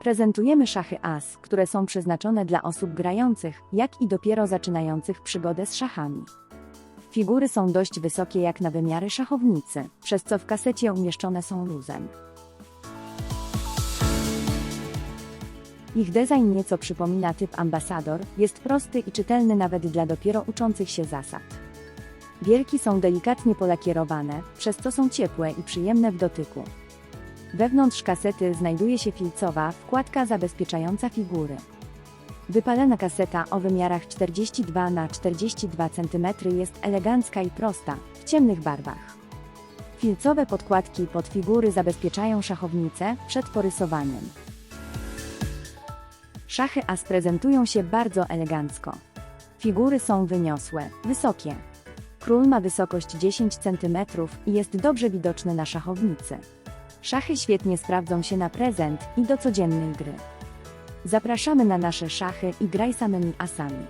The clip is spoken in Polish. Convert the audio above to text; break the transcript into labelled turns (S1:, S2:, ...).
S1: Prezentujemy szachy as, które są przeznaczone dla osób grających, jak i dopiero zaczynających przygodę z szachami. Figury są dość wysokie jak na wymiary szachownicy, przez co w kasecie umieszczone są luzem. Ich design nieco przypomina typ ambasador, jest prosty i czytelny nawet dla dopiero uczących się zasad. Gierki są delikatnie polakierowane, przez co są ciepłe i przyjemne w dotyku. Wewnątrz kasety znajduje się filcowa wkładka zabezpieczająca figury. Wypalona kaseta o wymiarach 42 na 42 cm jest elegancka i prosta, w ciemnych barwach. Filcowe podkładki pod figury zabezpieczają szachownicę przed porysowaniem. Szachy as prezentują się bardzo elegancko. Figury są wyniosłe, wysokie. Król ma wysokość 10 cm i jest dobrze widoczny na szachownicy. Szachy świetnie sprawdzą się na prezent i do codziennej gry. Zapraszamy na nasze szachy i graj samymi asami.